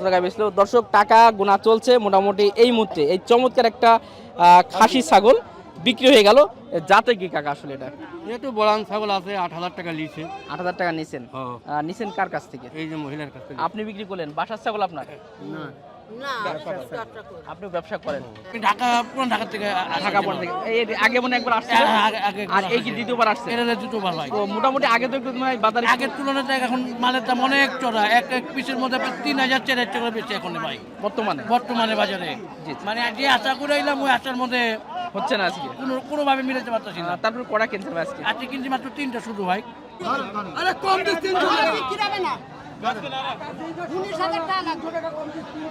টাকা বেচলো। দর্শক টাকা গোনা চলছে মোটামুটি এই মুহূর্তে। এই চমৎকার একটা আহ, খাসি ছাগল বিক্রি হয়ে গেল। যাতে কি কাকা আসলে এটা? যেহেতু বড়ান ছাগল আছে আট হাজার টাকা নিয়েছে আট হাজার টাকা নিছেন? হ্যাঁ। নিছেন কার কাছ থেকে? এই যে মহিলার কাছ থেকে। আপনি বিক্রি করলেন? বাসার ছাগল আপনার? আপনি ব্যবসা করেন? ঢাকা পুরান ঢাকা থেকে ঢাকা পড়া থেকে। এই এই আগে মনে হয় একবার আসছে আগে- আগে আর এই কি দ্বিতীয়বার আসছে। এটা দুটো ভালো হয়। তো মোটামুটি আগে তো একটু বাজারে আগের তুলনাতে এখন মালের দাম অনেক চড়া। এক এক পিসের মধ্যে তিন হাজার চার হাজার টাকা বেশি এখন ভাই। বর্তমানে? বর্তমানে বাজারে। মানে যে আশা করে এলাম ওই আশার মধ্যে হচ্ছে না আজকে? কোনো কোনোভাবে মিলাতে পারতেছি না। তারপর কড়া কিনতে হবে আজকে? আজকে কিন্তু মাত্র তিনটা শুধু ভাই। উনিশ হাজার টাকা লাগবে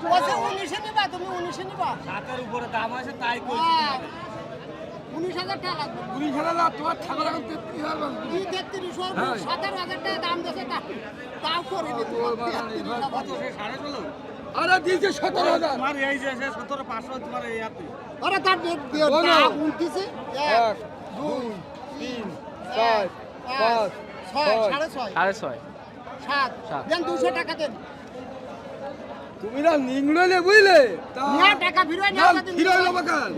বলছে উনিশে নিবা তুমি উনিশে নিবা হাতের উপরে দাম আছে তাই। উনিশ হাজার টাকা লাগবে দুই তেত্রিশ ওর সতেরো হাজার টাকা দাম দিয়েছে তা তাও করে নি তোমার আরে দিয়েছে সতেরো হাজার তোমার এই যে সতেরো পাঁচশো তোমার এই আরে তার এক দুই তিন চার পাঁচ ছয় সাড়ে ছয় সাড়ে ছয় সাত। সাত। দেন দুশো টাকা দেন। তুমি না নিংড়লে বুঝলে? তা টাকা ফিরে না, ফিরে নেব কেন?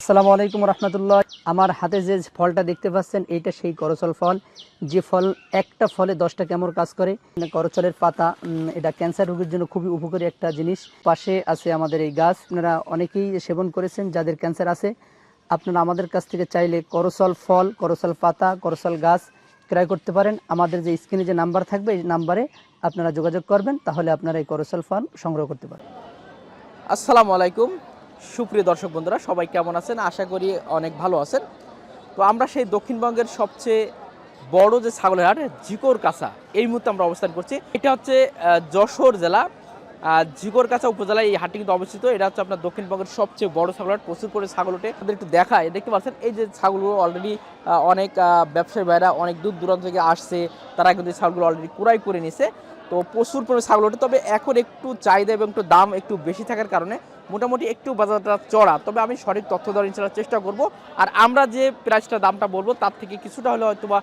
আসসালামু আলাইকুম রহমতুল্লাহ। আমার হাতে যে ফলটা দেখতে পাচ্ছেন এইটা সেই করচল ফল। যে ফল একটা ফলে দশটা কেমন কাজ করে। করচলের পাতা এটা ক্যান্সার রোগের জন্য খুবই উপকারী একটা জিনিস। পাশে আছে আমাদের এই গাছ। আপনারা অনেকেই সেবন করেছেন যাদের ক্যান্সার আছে। আপনারা আমাদের কাছ থেকে চাইলে করচল ফল করচল পাতা করচল গাছ ক্রয় করতে পারেন। আমাদের যে স্ক্রিনে যে নাম্বার থাকবে, এই নাম্বারে আপনারা যোগাযোগ করবেন, তাহলে আপনারা এই করসল ফার্ম সংগ্রহ করতে পারেন আসসালামু আলাইকুম। সুপ্রিয় দর্শক বন্ধুরা, সবাই কেমন আছেন? আশা করি অনেক ভালো আছেন। তো আমরা সেই দক্ষিণবঙ্গের সবচেয়ে বড় যে ছাগলের হাট, জিকোর কাছা এই মুহূর্তে আমরা অবস্থান করছি। এটা হচ্ছে যশোর জেলা আহ, জিকোর কাছা উপজেলায় এই হাটটি কিন্তু অবস্থিত। এটা হচ্ছে আপনার দক্ষিণবঙ্গের সবচেয়ে বড় ছাগল হাট প্রচুর করে ছাগল ওঠে। আপনাদের একটু দেখায় দেখতে পাচ্ছেন এই যে ছাগলগুলো অলরেডি অনেক ব্যবসায়ী ভাইরা অনেক দূর দূরান্ত থেকে আসছে তারা কিন্তু এই ছাগলগুলো অলরেডি কুড়াই করে নিছে। তো প্রচুর পরিমাণে ছাগল ওঠে। তবে এখন একটু চাহিদা এবং একটু দাম একটু বেশি থাকার কারণে মোটামুটি একটু বাজারটা চড়া। তবে আমি সঠিক তথ্য দেওয়ার ইনশাল্লাহ চেষ্টা করব। আর আমরা যে প্রাইসটা দামটা বলব, তার থেকে কিছুটা হলে হয়তো বা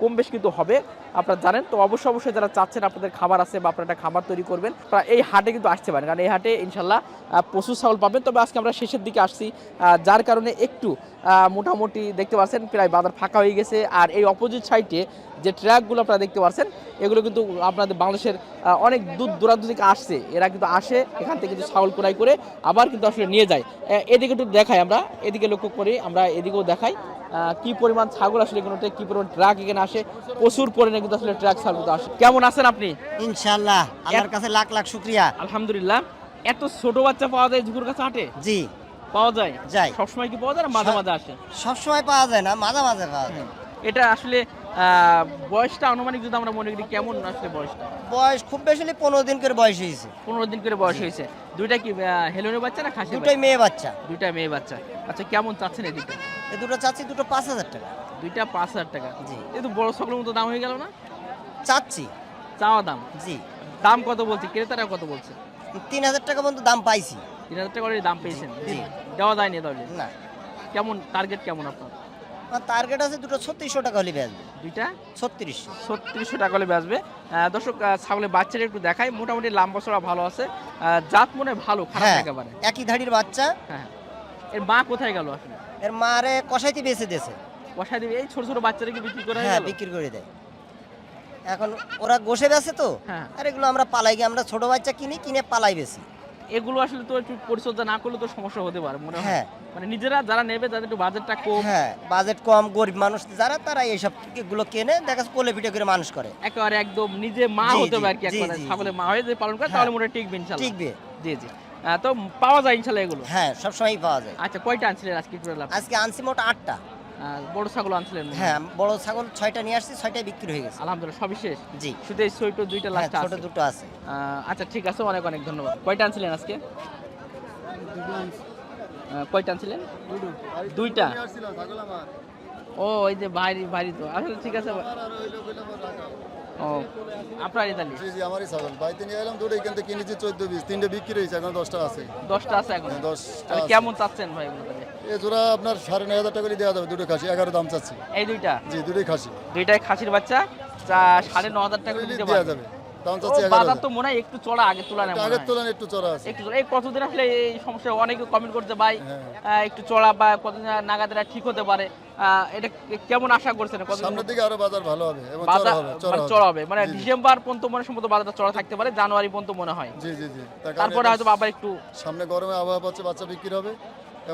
কম বেশ কিন্তু হবে। আপনারা জানেন তো, অবশ্যই অবশ্যই যারা চাচ্ছেন আপনাদের খাবার আছে বা আপনারা খাবার তৈরি করবেন, তারা এই হাটে কিন্তু আসতে পারেন। কারণ এই হাটে ইনশাল্লাহ প্রচুর ছাগল পাবেন। তবে আজকে আমরা শেষের দিকে আসছি যার কারণে একটু মোটামুটি দেখতে পাচ্ছেন প্রায় বাজার ফাঁকা হয়ে গেছে। আর এই অপোজিট সাইডে যে ট্র্যাকগুলো আপনারা দেখতে পাচ্ছেন এগুলো কিন্তু আপনাদের বাংলাদেশের অনেক দূর দূরান্ত থেকে আসছে। এরা কিন্তু আসে এখান থেকে কিন্তু ছাগল ক্রয় করে আবার কিন্তু আসলে নিয়ে যায়। এদিকে একটু দেখাই আমরা এদিকে লক্ষ্য করি আমরা এদিকেও দেখাই আহ, কি পরিমাণ ছাগল আসলে এখানে কি পরিমাণ ট্রাক এখানে আসে প্রচুর পরিমাণে কিন্তু আসলে ট্রাক ছাগল কিন্তু আসে। কেমন আছেন আপনি? ইনশাল্লাহ আল্লাহর কাছে লাখ লাখ শুক্রিয়া। আলহামদুলিল্লাহ এত ছোট বাচ্চা পাওয়া যায় ঝুকুর কাছে হাটে? জি। পাওয়া যায়? যায়। সবসময় কি পাওয়া যায় না মাঝে মাঝে আসে? সব সময় পাওয়া যায় না মাঝে মাঝে পাওয়া যায়। এটা আসলে বয়সটা আনুমানিক যদি আমরা মনে করি কেমন আসলে বয়সটা? বয়স খুব বেশি হলে পনেরো দিন করে বয়স হয়েছে। পনেরো দিন করে বয়স হয়েছে। দুইটা কি হেলোনের বাচ্চা না খাসি দুটোই মেয়ে বাচ্চা। দুইটা মেয়ে বাচ্চা। আচ্ছা কেমন চাচ্ছেন এদিকে? এই দুটো চাচ্ছি দুটো পাঁচ হাজার টাকা। দুইটা পাঁচ হাজার টাকা। জি। তো বড় সকলের মতো দাম হয়ে গেল না? চাচ্ছি। চাওয়া দাম? জি। দাম কত বলছে? ক্রেতারা কত বলছে? তিন হাজার টাকা পর্যন্ত দাম পাইছি। তিন হাজার টাকা দাম পেয়েছেন। দেওয়া যায়নি তাহলে না। কেমন টার্গেট কেমন আপনার? টার্গেট আছে দুটো ছত্রিশশো টাকা হলে বেচবে। দুইটা? ছত্রিশশো। ছত্রিশশো টাকা হলে বেচবে। দর্শক ছাগলের বাচ্চাটা একটু দেখাই। মোটামুটি লাম্বা চড়া ভালো আছে। জাত মনে হয় ভালো খারাপ হ্যাঁ একেবারে। একই ধাড়ির বাচ্চা। হ্যাঁ এর মা কোথায় গেল আসলে? এর মারে কষাইতে বেঁচে দিয়েছে। বসায় দিবে। এই ছোট ছোট বাচ্চাদেরকে বিক্রি করে হ্যাঁ বিক্রি করে দেয়। এখন ওরা গোসে বেছে তো? হ্যাঁ। আর এগুলো আমরা পালাই গিয়ে আমরা ছোট বাচ্চা কিনি কিনে পালাই বেশি এগুলো আসলে তো একটু পরিচর্যা না করলে তো সমস্যা হতে পারে মনে হয়। হ্যাঁ। মানে নিজেরা যারা নেবে যাদের একটু বাজেটটা কম। হ্যাঁ বাজেট কম গরিব মানুষ যারা তারা এইসবগুলো কেনে দেখা যাচ্ছে কোলে পিঠে করে মানুষ করে। একেবারে একদম নিজে মা হতে হবে আর কি একবারে। জি, ছাগলের মা হয়ে যদি পালন করে। তাহলে মনে হয় টিকবে ইনশাল্লাহ। টিকবে। জি জি। তো পাওয়া যায় ইনশাল্লাহ এগুলো? হ্যাঁ সবসময় পাওয়া যায়। আচ্ছা কয়টা আনছিলেন আজকে বললাম আজকে আনছি মোট আটটা। বড় ছাগল আনছিলেন হ্যাঁ। বড় ছাগল ছয়টা নিয়ে আসছি ছয়টাই বিক্রি হয়ে গেছে। আলহামদুলিল্লাহ সবই শেষ? জি। শুধু এই ছোট দুইটা হ্যাঁ লাস্ট ছোট দুটো আছে। আচ্ছা ঠিক আছে অনেক অনেক ধন্যবাদ। কয়টা আনছিলেন আজকে? কয়টা আনছিলেন? দুইটা। ও ওই যে বাইরে বাইরে তো। আসলে ঠিক আছে ও আপনার ইতালি জি জি আমারই ছাগল। বাড়িতে নিয়ে এলাম দুটো এখান থেকে কিনেছি চোদ্দ পিস। তিনটে বিক্রি হয়েছে এখন দশটা আছে। দশটা আছে এখন? হ্যাঁ, দশটা কেমন চাচ্ছেন ভাই? জোড়া আপনার সাড়ে নয় হাজার টাকা করে দেওয়া যাবে দুটো খাসি এগারো দাম চাচ্ছি। এই দুইটা? জি দুটোই খাসি। দুইটাই খাসির বাচ্চা? চা- সাড়ে ন হাজার টাকা করে দিতে দেওয়া যাবে দাম চাচ্ছি বাজার তো মনে হয় একটু চড়া আগে তুলনায় আগের তুলনায় একটু চড়া আছে। একটু এই কতদিন আসলে এই সমস্যা অনেকে কমেন্ট করতে ভাই। একটু চড়া বা কতদিন নাগাদের ঠিক হতে পারে। এটা কেমন আশা করছেন? কতদিন সামনের দিকে আরও বাজার ভালো হবে এবং চড়া হবে মানে চড়া হবে। মানে। ডিসেম্বর পর্যন্ত মনে সম্ভবত বাজারটা চড়া থাকতে পারে জানুয়ারি পর্যন্ত মনে হয়। জি জি জি। তারপরে হয়তো আবার একটু সামনে গরমে আবহাওয়া পাচ্ছে বাচ্চা বিক্রি হবে।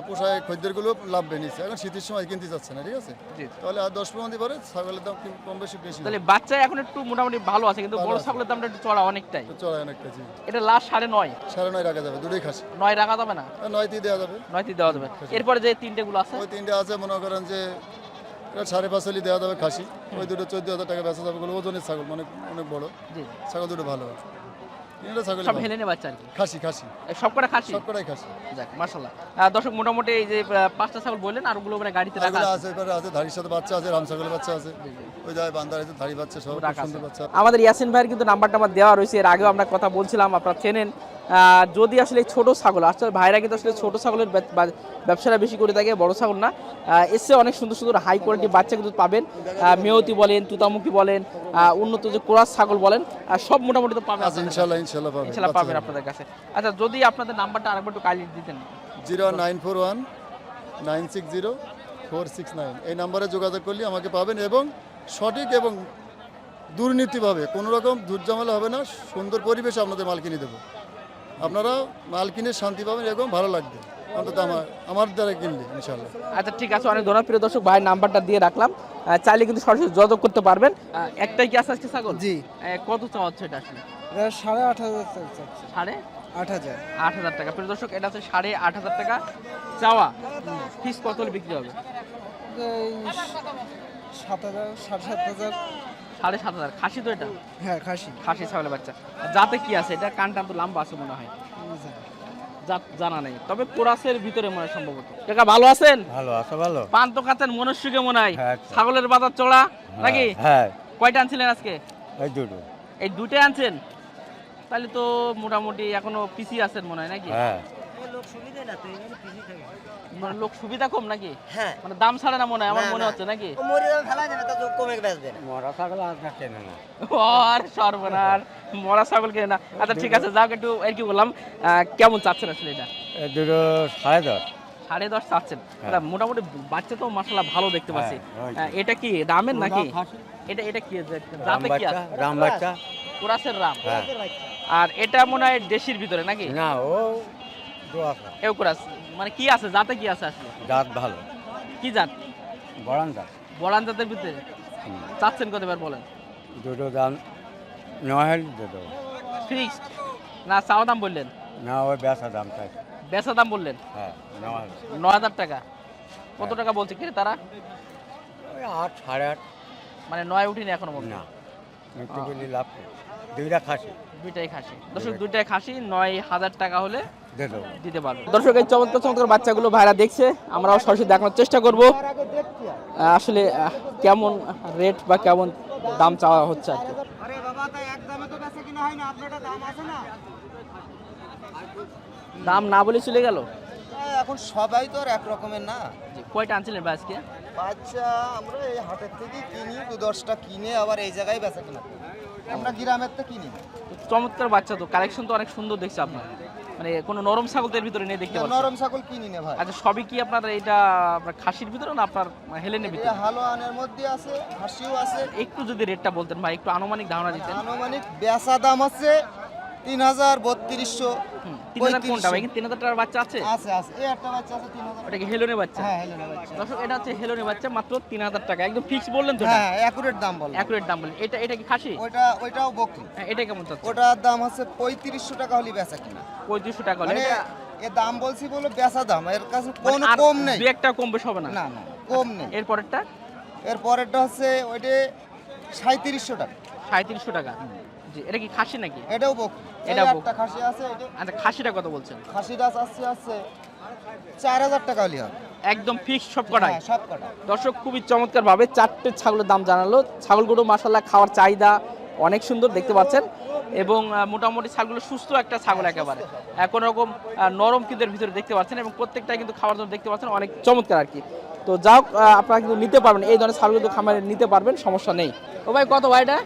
পোষায় খদ্দেরগুলো লাভ নিচ্ছে এখন শীতের সময় কিনতে যাচ্ছে না ঠিক আছে? জি। তাহলে আর দশ পনেরো দিন পরে ছাগলের দাম কম বেশি বেশি তাহলে বাচ্চা এখন একটু মোটামুটি ভালো আছে কিন্তু বড় ছাগলের দামটা একটু চড়া অনেকটাই। চড়া অনেকটা জি। এটা লাস্ট সাড়ে নয়। সাড়ে নয় রাখা যাবে দুটোই খাসি। নয় রাখা যাবে না? নয়টি দেওয়া যাবে। নয়টি দেওয়া যাবে। এরপরে যে তিনটে গুলো আছে? ওই তিনটে আছে মনে করেন যে এটা সাড়ে পাঁচ হলি দেওয়া যাবে খাসি। ওই দুটো চোদ্দ হাজার টাকা বেচা যাবে ওজনের ছাগল মানে অনেক বড়। জি। ছাগল দুটো ভালো তিনটা ছাগল সব হেলেনে বাচ্চা আর কি খাসি খাসি। সবকটা খাসি? সব খাসি। যাক মাশাল্লাহ দর্শক মোটামুটি এই যে পাঁচটা ছাগল বললেন আর ওগুলো মানে গাড়িতে রাখা আছে। আছে এবারে আছে ধাড়ির সাথে বাচ্চা আছে রাম ছাগলের বাচ্চা আছে। ওই যায় বান্দার আছে ধাড়ি বাচ্চা সব। সুন্দর আমাদের ইয়াসিন ভাইয়ের কিন্তু নাম্বারটা আমার দেওয়া রয়েছে এর আগেও আমরা কথা বলছিলাম আপনারা চেনেন। যদি আসলে ছোট ছাগল আসলে ভাইরা কিন্তু আসলে ছোট ছাগলের ব্যবসাটা বেশি করে থাকে বড় ছাগল না। এসে অনেক সুন্দর সুন্দর হাই কোয়ালিটি বাচ্চা কিন্তু পাবেন। মেয়তি বলেন তুতামুখী বলেন উন্নত যে কোরাস ছাগল বলেন সব মোটামুটি তো পাবেন ইনশাল্লাহ ইনশাল্লাহ পাবে ইনশাল্লাহ পাবেন আপনাদের কাছে। আচ্ছা যদি আপনাদের নাম্বারটা আরেকবার একটু কালি দিতেন। Zero nine four one nine six zero four six nine. এই নাম্বারে যোগাযোগ করলে আমাকে পাবেন এবং সঠিক এবং দুর্নীতিভাবে কোনো রকম দুর্জামেলা হবে না সুন্দর পরিবেশে আপনাদের মাল কিনে দেবো। আপনারা মাল কিনে শান্তি পাবেন এরকম ভালো লাগবে। অন্তত আমার আমার দ্বারা কিনলে ইনশাল্লাহ আচ্ছা ঠিক আছে অনেক ধন্যবাদ। প্রিয় দর্শক ভাইয়ের নাম্বারটা দিয়ে রাখলাম। চাইলে কিন্তু সরাসরি যোগাযোগ করতে পারবেন। একটাই কি আছে আজকে ছাগল? জি। কত চাওয়া হচ্ছে এটা আসলে? সাড়ে আট হাজার সাড়ে? আট হাজার। আট হাজার টাকা। প্রিয় দর্শক এটা হচ্ছে সাড়ে আট হাজার টাকা চাওয়া। ফিস কত হলে বিক্রি হবে? সাত হাজার সাড়ে সাত হাজার। সাড়ে সাত হাজার। খাসি তো এটা? হ্যাঁ খাসি। খাসি ছাগলের বাচ্চা। যাতে কি আছে এটা কানটা তো লম্বা আছে মনে হয়। জাত জানা নেই। তবে কোরাসের ভিতরে মনে হয় সম্ভবত। কাকা ভালো আছেন? ভালো আছে ভালো? পান তো কাতেন মনুষ্যকে মনে হয়। হ্যাঁ, আচ্ছা। ছাগলের বাজার চড়া নাকি? হ্যাঁ। কয়টা আনছিলেন আজকে? এই দুটো। এই দুটাই আনছেন? তাহলে তো মোটামুটি এখনও পিসি আছেন মনে হয় নাকি? হ্যাঁ। লোক সুবিধা না তো মানে লোক সুবিধা কম নাকি? হ্যাঁ। মানে দাম ছাড়ে না মনে হয় আমার মনে হচ্ছে নাকি? মরে যাবে ফেলা যাবে তো কমে বেচবে মরা ছাগল আর না কেনে না। আর সর্বনার মরা ছাগল কিনে না। আচ্ছা ঠিক আছে যাও একটু আর কি বললাম কেমন চাচ্ছেন আসলে এটা? দুটো সাড়ে দশ। সাড়ে দশ চাচ্ছেন। মোটামুটি বাচ্চা তো মাসালা ভালো দেখতে পাচ্ছি। হ্যাঁ। আহ, এটা কি রামের নাকি? এটা এটা কি রাম বাচ্চা আছে? রাম বাচ্চা। কোরাসের রাম। হ্যাঁ। আর এটা মনে হয় দেশির ভিতরে নাকি? না ও এও কোরাস মানে কি আছে? যাতে কি আছে আসলে? দাঁত ভালো। কি জাত? বড়ান দাঁত বড়ান জাতের ভিতরে? চাচ্ছেন কতবার বলেন? দুটো দাম নয় হলে দুটো ফিক্সড? না চাওয়া দাম বললেন? না ওই বেচা দাম চাই। বেচা দাম বললেন? হ্যাঁ ন হাজার টাকা। কত টাকা বলছে কে তারা? ওই আট সাড়ে আট। মানে নয় উঠিনি এখনও না। লাভ। দুইটা খাসি। দুইটাই খাসি। দর্শক দুইটাই খাসি নয় হাজার টাকা হলে দিতে পারবে। দর্শক এই চমৎকার চমৎকার বাচ্চাগুলো ভাইরা দেখছে। আমরাও সরাসরি দেখানোর চেষ্টা করব। আসলে কেমন রেট বা কেমন দাম চাওয়া হচ্ছে আর কি? দামে না বলে চলে গেল? এখন সবাই তো আর এক রকমের না। কয়টা আনছিলেন আজকে? বাচ্চা আমরা এই হাটের থেকে কিনি দু দশটা কিনে আবার এই জায়গায় বেচা কিনা আমরা গ্রামের তো কিনি। চমৎকার বাচ্চা তো কালেকশন তো অনেক সুন্দর দেখছে আপনার। মানে কোনো নরম ছাগলদের ভিতরে নেই দেখতে পাচ্ছেন? নরম ছাগল কিনি না ভাই। আচ্ছা সবই কি আপনার এটা আপনার খাসির ভিতরে না আপনার হেলেনের ভিতরে? এটা আনের মধ্যে আছে খাসিও আছে। একটু যদি রেটটা বলতেন ভাই একটু আনুমানিক ধারণা দিতেন। আনুমানিক বেচা দাম আছে তিন হাজার বত্রিশশো তিন হাজার কোনটা ভাই? তিন হাজার টাকার বাচ্চা আছে? আছে আছে। এই একটা বাচ্চা আছে তিন হাজার ওটা কি হেলোনে বাচ্চা? হ্যাঁ হেলো বাচ্চা। দর্শক এটা হচ্ছে বাচ্চা মাত্র তিন হাজার টাকা। একদম ফিক্স বললেন তো হ্যাঁ অ্যাকুরেট দাম অ্যাকুরেট দাম এটা এটা কি খাসি? ওইটা ওইটাও বকরি হ্যাঁ, এটা কেমন চাচ্ছে? ওটার দাম হচ্ছে পঁয়ত্রিশশো টাকা হলে বেচা কিনা। পঁয়ত্রিশশো টাকা হলে মানে এটা দাম বলছি বলে বেচা দাম। এর কাছে মানে কোনো কম নেই। দু একটা কম বেশ হবে না? না না কম নেই। এর পরেরটা? এর পরেরটা হচ্ছে ওইটা সাঁত্রিশশো টাকা। সাঁত্রিশশো টাকা। জি এটা কি খাসি নাকি? এটাও বকরি এটাও বকরি। একটা খাসি আছে এটা আচ্ছা খাসিটা কত বলছেন? খাসিটা আছে আছে চার হাজার টাকা হলে হবে। একদম ফিক্স সব কটাই হ্যাঁ, সব কটা দর্শক খুবই চমৎকার ভাবে চারটে ছাগলের দাম জানালো। ছাগলগুলো মাসাল্লাহ খাওয়ার চাহিদা অনেক সুন্দর দেখতে পাচ্ছেন। এবং মোটামুটি ছাগলগুলো সুস্থ একটা ছাগল একেবারে। কোনো রকম আহ, নরম কিদের ভিতরে দেখতে পাচ্ছেন এবং প্রত্যেকটা কিন্তু খাওয়ার জন্য দেখতে পাচ্ছেন অনেক চমৎকার আর কি। তো যাও আপনারা কিন্তু নিতে পারবেন। এই ধরনের ছাগল কিন্তু খামারে নিতে পারবেন সমস্যা নেই। ও ভাই কত ভাই এটা?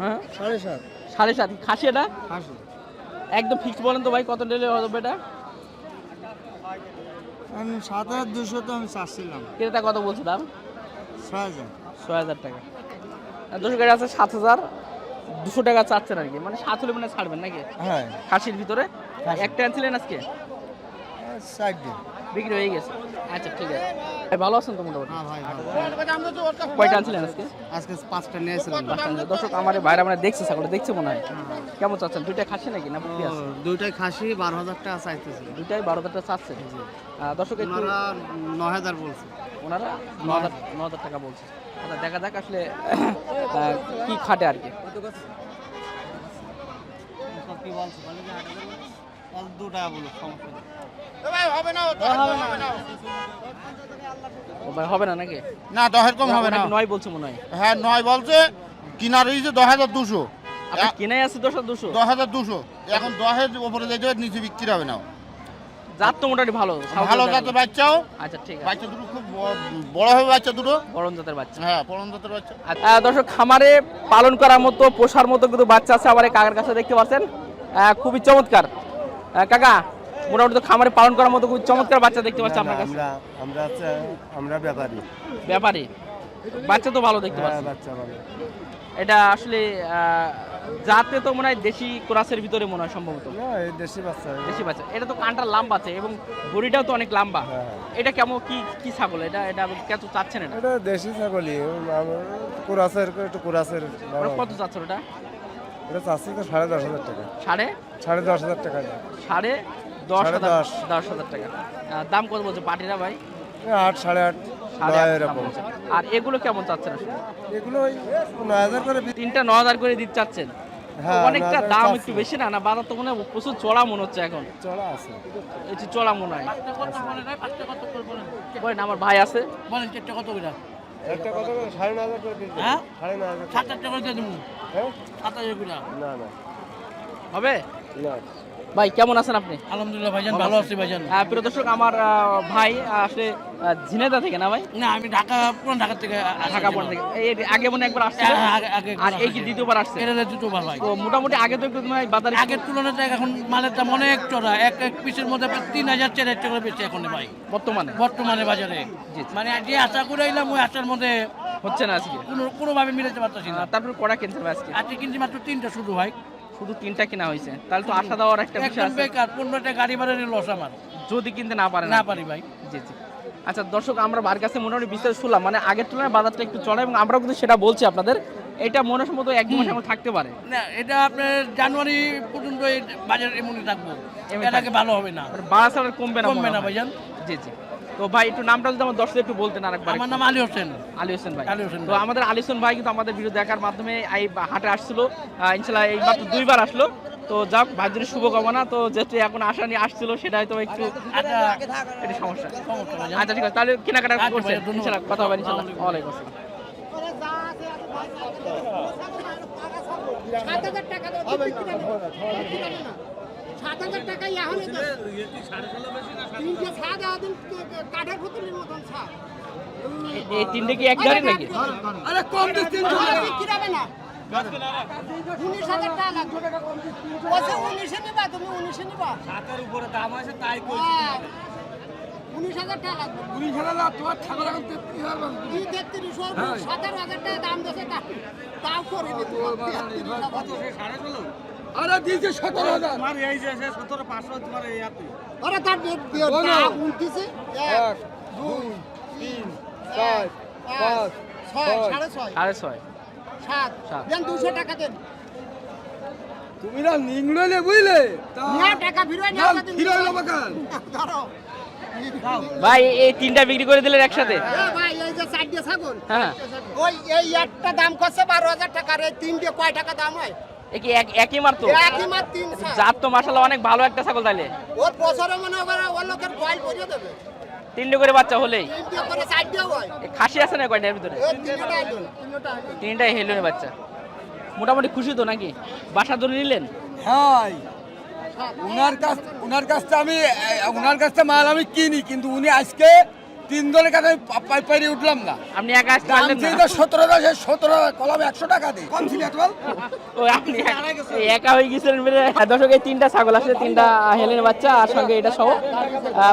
হ্যাঁ? সাড়ে সাত। সাড়ে সাত। খাসি এটা? খাসি। একদম ফিক্স বলেন তো ভাই কত নিলে হবে এটা? সাত হাজার দুশো তো আমি চাচ্ছিলাম। ক্রেতা কত বলছে দাম? ছয় হাজার। ছয় হাজার টাকা। দুশো গাড়ি আছে সাত হাজার। দুশো টাকা চাচ্ছেন আর কি। মানে সাত হলে মানে ছাড়বেন নাকি? হ্যাঁ। খাসির ভিতরে? একটা আনছিলেন আজকে? দিন। বিক্রি হয়ে গেছে। আচ্ছা ঠিক আছে। ভালো আছেন তো মোটামুটি? হ্যাঁ কয়টা আনছিলেন আজকে? আজকে পাঁচটা পাঁচটা আনছিলেন। দর্শক আমার ভাইরা মানে দেখছে ছাগল দেখছে মনে হয়। কেমন চাচ্ছেন? দুইটা খাসি নাকি না দুইটাই খাসি বারো হাজার টাকা চাইতেছিল দুইটাই বারো হাজার টাকা চাচ্ছেন আহ, দর্শক ওনারা নয় হাজার বলছে। ওনারা ন হাজার ন হাজার টাকা বলছে। আচ্ছা দেখা যাক আসলে কি খাটে আর কি। কি বলছে? দু টাকা বলো সমস্যা নেই। ও ভাই হবে না নাকি? না দশের কম হবে না নয় বলছে মনে হয়। হ্যাঁ নয় বলছে কিনার হয়েছে দশ হাজার দুশো। আছে দশ হাজার দুশো? দশ হাজার দুশো। এখন দশের উপরে যেতে হবে, নিচে বিক্রি হবে না জাত তো মোটামুটি ভালো ভালো জাতের বাচ্চাও আচ্ছা ঠিক আছে। বাচ্চা দুটো খুব বড়- বড় হবে বাচ্চা দুটো। গরম জাতের বাচ্চা। হ্যাঁ পরম জাতের বাচ্চা। দর্শক খামারে পালন করার মতো পোষার মতো কিন্তু বাচ্চা আছে আবার এই কাকার কাছে দেখতে পাচ্ছেন? খুবই চমৎকার। কাকা মোটামুটি তো খামারে পালন করার মতো খুব চমৎকার বাচ্চা দেখতে পাচ্ছি আপনার কাছে। আমরা আমরা আমরা ব্যাপারী। ব্যাপারে। বাচ্চা তো ভালো দেখতে হ্যাঁ পাচ্ছি বাচ্চা ভালো। এটা আসলে জাতে তো মনে হয় দেশি ক্রাসের ভিতরে মনে হয় সম্ভবত। দেশি বাচ্চা। দেশি বাচ্চা। এটা তো কানটা লম্বা আছে এবং বডিটাও তো অনেক লম্বা। হ্যাঁ। এটা কেমন কি কি ছাগল? এটা এটা কত চাচ্ছেন এটা? এটা দেশি ছাগলই। কুরাসের একটু কুরাসের কত চাচ্ছেন ওটা? এটা চাচ্ছি তো সাড়ে দশ হাজার টাকা। সাড়ে? সাড়ে দশ হাজার টাকা। সাড়ে দশ হাজার দশ। দশ হাজার টাকা। দাম কত বলছে পাটিরা ভাই? আট সাড়ে আট। এরকম। আর এগুলো কেমন চাচ্ছেন এগুলো নয় হাজার করে তিনটা ন হাজার করে দিতে চাচ্ছেন। হ্যাঁ, অনেকটা দাম একটু বেশি না? না বাজার তো মনে হয় প্রচুর চড়া মনে হচ্ছে এখন। চড়া আছে। একটু চড়া মনে হয়। বলেন আমার ভাই আছে। বলেন চারটা কত একটা কথা সাড়ে ন হাজার করে দিচ্ছি হ্যাঁ? সাড়ে ন হাজার সাত চারটা করে দিয়ে দেবো। হ্যাঁ? সাত হাজার না না। হবে? না। ভাই কেমন আছেন আপনি? আলহামদুলিল্লাহ ভাইজান ভালো আছি ভাইজান। আহ, প্রিয় দর্শক আমার ভাই আসলে ঝিনেদা থেকে না ভাই? না আমি ঢাকা পুরান ঢাকা থেকে ঢাকা পড়ে থেকে। এই আগে মনে একবার আসছিল হ্যাঁ, আর এই কি দ্বিতীয়বার আসছে। এটা দ্বিতীয়বার ভাই। তো মোটামুটি আগে তো একটু হয় বাজারে আগের তুলনাতে এখন মালের দাম অনেক চড়া। এক এক পিসের মধ্যে প্রায় তিন হাজার চার হাজার টাকা বেচছে এখন ভাই। বর্তমানে? বর্তমানে বাজারে। মানে যে আশা করে এলাম ওই আশার মধ্যে হচ্ছে না আজকে? কোনো কোনোভাবে মিলাতে পারতেছি না। তারপর কড়া কিনতে হবে আজকে? আজকে কিনছি মাত্র তিনটা শুধু ভাই। শুধু তিনটা কিনা হয়েছে। তাহলে তো আশা দেওয়ার একটা বিষয় আছে। বেকার পনেরোটা গাড়ি ভাড়া লস আমার। যদি কিনতে না পারে না। পারি ভাই। জি জি। আচ্ছা দর্শক আমরা বার কাছে মোটামুটি বিস্তারিত শুনলাম। মানে আগের তুলনায় বাজারটা একটু চড়া এবং আমরাও কিন্তু সেটা বলছি আপনাদের। এটা মনে সম্ভবত এক মাস এখন থাকতে পারে। না এটা আপনার জানুয়ারি পর্যন্ত এই বাজার এমনই থাকব। এমনি আগে ভালো হবে না। ছাড়া কমবে না কমবে না। ভাইজান। জি জি। তো ভাই একটু নামটা যদি আমার দর্শক একটু বলতেন আরেকবার আমার। নাম আলী হোসেন। আলী হোসেন ভাই। আলী হোসেন তো আমাদের আলী হোসেন ভাই কিন্তু আমাদের ভিডিও দেখার মাধ্যমে এই হাটে আসছিল। ইনশাল্লাহ এই মাত্র দুইবার আসলো। তো যাক ভাইদের শুভকামনা। তো যেহেতু এখন আশা নিয়ে আসছিল সেটা হয়তো একটু আচ্ছা। একটু সমস্যা। সমস্যা আচ্ছা ঠিক আছে। তাহলে কেনাকাটা আচ্ছা ধন্যবাদ। ইনশাল্লাহ কথা হবে ইনশাল্লাহ। ওয়ালাইকুম আসসালাম। সাত হাজার টাকা সাত হাজার টাকা এখনই তো তিনটে ছাদ আদিন কাঠের পুতুলির মতন ছাদ এই তিনটে কি এক গাড়ি নাকি? আরে কম দিস তিনশো বিক্রি হবে না। উনিশ হাজার টাকা বলছে উনিশে নিবা তুমি উনিশে নিবা। হাতের উপরে দাম আছে তাই হ্যাঁ। উনিশ হাজার টাকা উনিশ হাজার তোমার এখন তেত্রিশ হাজার লাখ। তেত্রিশ সতেরো হাজার টাকা দাম দিয়েছে তা তাও করিনি আরে দিয়েছে সতেরো হাজার। তোমার এই যে সতেরো পাঁচশো তোমার এই আপনি ওরা তার এক দুই তিন চার পাঁচ ছয় সাড়ে ছয়। সাড়ে ছয়। সাত। দেন দুশো টাকা দেন। তুমি না নিংড়লে বুঝলে? না টাকা না ধরো ভাই এই তিনটা বিক্রি করে দিলেন একসাথে। ভাই এই যে চারটে ছাগল। হ্যাঁ। ওই এই একটা দাম করছে বারো হাজার টাকা আর এই তিনটে কয় টাকা দাম হয়? কি একই মার তো? একই মাত্র তিন জাত তো মাসাল্লাহ অনেক ভালো একটা ছাগল তাইলে। ওর বছরে মনে হবে ওর লোকের গয়াল দেবে। তিনটে করে বাচ্চা হলেই? তিনটে করে চারটে হয়। খাসি আছে না কয়টার ভিতরে? তিনটাই হেলুনের বাচ্চা। মোটামুটি খুশি তো নাকি? বাসা জন্য নিলেন? হ্যাঁ উনার কাছ উনার কাছটা আমি এ, উনার কাছটা মাল আমি কিনি কিন্তু উনি আজকে তিনজনের কাছে পাইপারি উঠলাম না। আপনি একা আসতে পারলেন না। সতেরো হাজার সতেরো কলম একশো টাকা দিই। কম ছিল ও আপনি একা হয়ে গেছিলেন মেরে দর্শক এই তিনটা ছাগল আসলে তিনটা হেলেন বাচ্চা আর সঙ্গে এটা সহ।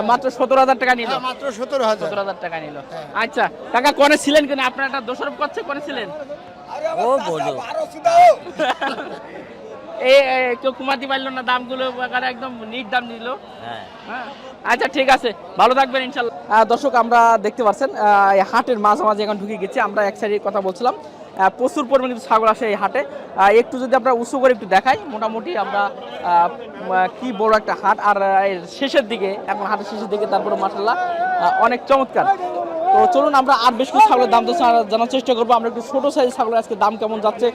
মাত্র সতেরো হাজার টাকা নিল। মাত্র সতেরো হাজার। সতেরো হাজার টাকা নিল। আচ্ছা টাকা কনে ছিলেন কেন? আপনার একটা দোষারোপ করছে কনে ছিলেন? ও বলো এই, কেউ কুমাতি পারল না দামগুলো একদম নিট দাম নিল হ্যাঁ। হ্যাঁ। আচ্ছা ঠিক আছে। ভালো থাকবেন ইনশাল্লাহ। দর্শক আমরা দেখতে পাচ্ছেন হাটের মাঝামাঝি এখন ঢুকে গেছি। আমরা এক সাইডে কথা বলছিলাম। প্রচুর পরিমাণে কিন্তু ছাগল আসে এই হাটে। আহ, একটু যদি আমরা উঁচু করে একটু দেখাই মোটামুটি আমরা আহ, কি বড় একটা হাট। আর শেষের দিকে এখন হাটের শেষের দিকে তারপরে মাসাল্লাহ অনেক চমৎকার। তো চলুন আমরা আর বেশ কিছু ছাগলের দাম তো জানার চেষ্টা করব। আমরা একটু ছোটো সাইজ ছাগলের আজকে দাম কেমন যাচ্ছে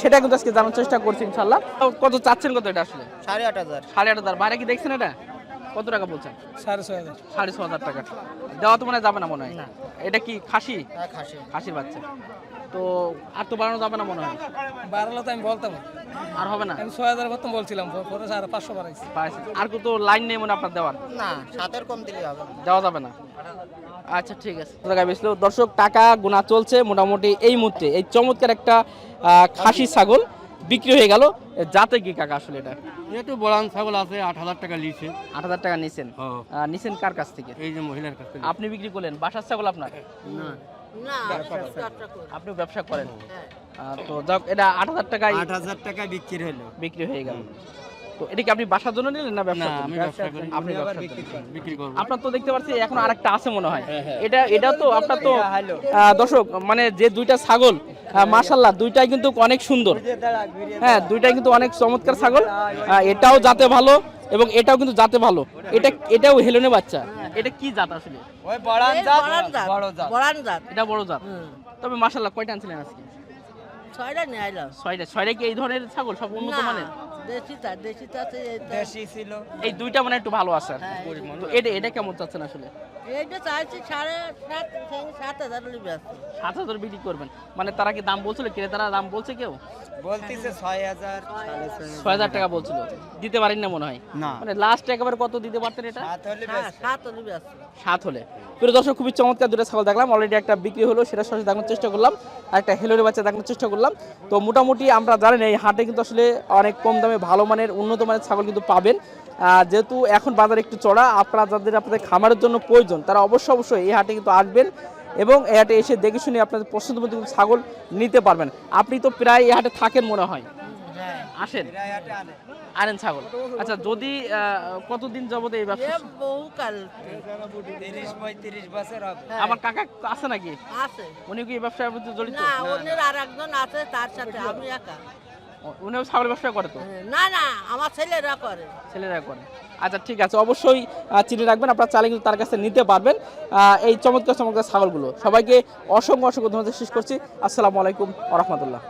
সেটা কিন্তু আজকে জানার চেষ্টা করছি ইনশাল্লাহ কত চাচ্ছেন কত এটা আসলে? সাড়ে আট হাজার। সাড়ে আট হাজার। বাইরে কি দেখছেন এটা? কত টাকা বলছেন? সাড়ে ছয় হাজার। সাড়ে ছ হাজার টাকা। দেওয়া তো মনে যাবে না মনে হয়? এটা কি খাসি? খাসি। খাসির বাচ্চা। তো আর তো বাড়ানো যাবে না মনে হয়? বাড়ালো তো আমি বলতাম। আর হবে না? আমি ছয় হাজার মতন বলছিলাম পরে সাড়ে পাঁচশো বাড়াইছি। আর কত লাইন নেই মনে আপনার দেওয়ার? না সাতের কম দিলে হবে দেওয়া যাবে না? আচ্ছা ঠিক আছে। কত টাকায় দর্শক টাকা গোনা চলছে মোটামুটি এই মুহূর্তে। এই চমৎকার একটা খাসি ছাগল। বিক্রি হয়ে গেল। যাতে কি কাকা আসলে এটা? যেহেতু বড়ান ছাগল আছে আট হাজার টাকা নিয়েছে। আট হাজার টাকা নিছেন? হ্যাঁ। নিছেন কার কাছ থেকে? এই যে মহিলার কাছ থেকে। আপনি বিক্রি করলেন? বাসার ছাগল আপনার? আপনি ব্যবসা করেন। তো যাক এটা আট হাজার টাকায় আট হাজার টাকা বিক্রি হলো। বিক্রি হয়ে গেল। তো এটা কি আপনি বাসার জন্য নিলেন না ব্যবসা আমি ব্যবসা করি। আপনি আবার বিক্রি করেন। করেন, বিক্রি করব আপনার তো দেখতে পাচ্ছি এখন আরেকটা আছে মনে হয়। এটা এটা তো আপনার তো দর্শক মানে যে দুইটা ছাগল মাশাল্লাহ দুইটাই কিন্তু অনেক সুন্দর। হ্যাঁ দুইটাই কিন্তু অনেক চমৎকার ছাগল। এটাও জাতে ভালো এবং এটাও কিন্তু জাতে ভালো। এটা এটাও হেলেনে বাচ্চা। এটা কি জাত আসলে? ওই বড়ান জাত বড় জাত। বড়ান জাত। এটা বড় জাত। তবে কয়টা আনছিলেন আজকে? ছয়টা নিয়ে আইলাম। ছয়টা ছয়টা কি এই ধরনের ছাগল? সব উন্নত মানের? দেশি তা আছে এইটা। দেশি ছিল। এই দুইটা মানে একটু ভালো আছে। আর কি। হ্যাঁ, তো এটা এটা কেমন চাচ্ছেন আসলে? এইটা চাইছি সাড়ে সাত সাত হাজার লিবে আছে সাত হাজার বিক্রি করবেন। মানে তারা কি দাম বলছিল? ক্রেতারা দাম বলছে কেউ? বলতিছে ছয় হাজার সাড়ে ছয় ছয় হাজার টাকা বলছিল। দিতে পারেন না মনে হয়? না। মানে লাস্ট একেবারে কত দিতে পারতেন এটা? সাত হলে হ্যাঁ বেশ। সাত লিবে আছে সাত হলে। প্রিয় দর্শক খুবই চমৎকার দুটো ছাগল দেখলাম। অলরেডি একটা বিক্রি হলো সেটা সরাসরি দেখানোর চেষ্টা করলাম। আর একটা হেলোরে বাচ্চা দেখানোর চেষ্টা করলাম। তো মোটামুটি আমরা জানেন এই হাটে কিন্তু আসলে অনেক কম দামে ভালো মানের উন্নত মানের ছাগল কিন্তু পাবেন। যেহেতু এখন বাজার একটু চড়া আপনারা যাদের আপনাদের খামারের জন্য প্রয়োজন তারা অবশ্যই অবশ্যই এই হাটে কিন্তু আসবেন এবং এই হাটে এসে দেখে শুনে আপনাদের পছন্দ মতো কিন্তু ছাগল নিতে পারবেন। আপনি তো প্রায় এই হাটে থাকেন মনে হয়? আসেন। আনেন ছাগল। আচ্ছা যদি আহ, কতদিন যাবত এই ব্যবসা বছর হবে। আমার কাকা আছে নাকি? আছে। উনি কি এই ব্যবসার জড়িত? না আছে তার সাথে আমি একা। উনিও ছাগলের ব্যবসা করে তো? না না আমার ছেলেরা করে। ছেলেরা করে। আচ্ছা ঠিক আছে অবশ্যই চিনে রাখবেন আপনার চালে কিন্তু তার কাছে নিতে পারবেন। এই চমৎকার চমৎকার ছাগলগুলো। সবাইকে অসংখ্য অসংখ্য ধন্যবাদ শেষ করছি। আসসালামু আলাইকুম আ রহমতুল্লাহ।